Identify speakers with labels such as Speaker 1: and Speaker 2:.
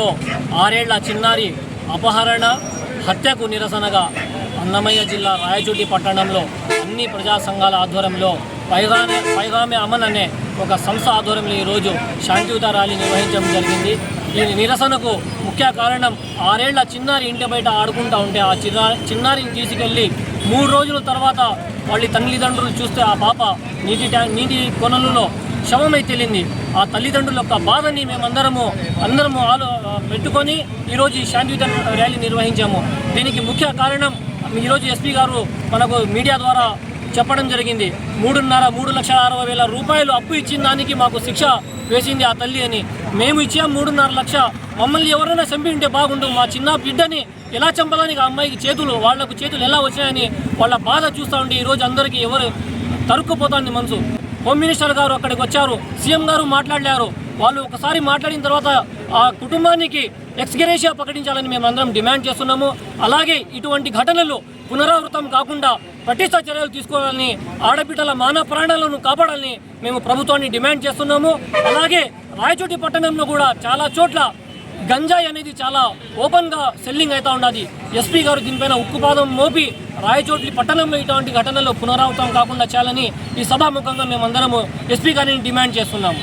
Speaker 1: పట్టణంలో ఆరేళ్ళ చిన్నారి అపహరణ హత్యకు నిరసనగా అన్నమయ్య జిల్లా రాయచోటి పట్టణంలో అన్ని ప్రజా సంఘాల ఆధ్వర్యంలో పైగామే పైగామే అమన్ అనే ఒక సంస్థ ఆధ్వర్యంలో ఈరోజు శాంతియుత ర్యాలీ నిర్వహించడం జరిగింది. ఈ నిరసనకు ముఖ్య కారణం ఆరేళ్ళ చిన్నారి ఇంటి బయట ఆడుకుంటా ఉంటే ఆ చిన్నా చిన్నారిని తీసుకెళ్ళి మూడు రోజుల తర్వాత వాళ్ళ తల్లిదండ్రులు చూస్తే ఆ పాప నీటి ట్యాంక్ నీటి కొనలలో శవమై తేలింది ఆ తల్లిదండ్రుల యొక్క బాధని మేమందరము అందరము ఆలో పెట్టుకొని ఈరోజు ఈ శాంతియుత ర్యాలీ నిర్వహించాము. దీనికి ముఖ్య కారణం ఈరోజు ఎస్పీ గారు మనకు మీడియా ద్వారా చెప్పడం జరిగింది. మూడున్నర మూడు లక్షల అరవై వేల రూపాయలు అప్పు ఇచ్చిన దానికి మాకు శిక్ష వేసింది ఆ తల్లి అని. మేము ఇచ్చాం మూడున్నర లక్ష. మమ్మల్ని ఎవరైనా చంపి ఉంటే బాగుండు మా చిన్న బిడ్డని ఎలా చంపాలని ఆ అమ్మాయికి చేతులు వాళ్ళకు చేతులు ఎలా వచ్చాయని వాళ్ళ బాధ చూస్తూ ఉంటే ఈరోజు అందరికీ ఎవరు తరుక్కుపోతుంది మనసు. హోమ్ మినిస్టర్ గారు అక్కడికి వచ్చారు. సీఎం గారు మాట్లాడారు. వాళ్ళు ఒకసారి మాట్లాడిన తర్వాత ఆ కుటుంబానికి ఎక్స్గరేషియా ప్రకటించాలని మేము అందరం డిమాండ్ చేస్తున్నాము. అలాగే ఇటువంటి ఘటనలు పునరావృతం కాకుండా పటిష్ట చర్యలు తీసుకోవాలని ఆడబిడ్డల మానవ ప్రాణాలను కాపాడాలని మేము ప్రభుత్వాన్ని డిమాండ్ చేస్తున్నాము. అలాగే రాయచోటి పట్టణంలో కూడా చాలా చోట్ల గంజాయి అనేది చాలా ఓపెన్గా సెల్లింగ్ అవుతా ఉన్నది. ఎస్పీ గారు దీనిపైన ఉక్కుపాదం మోపి రాయచోట్లి పట్టణంలో ఇటువంటి ఘటనలు పునరావృతం కాకుండా చేయాలని ఈ సభాముఖంగా మేమందరము ఎస్పీ గారిని డిమాండ్ చేస్తున్నాము.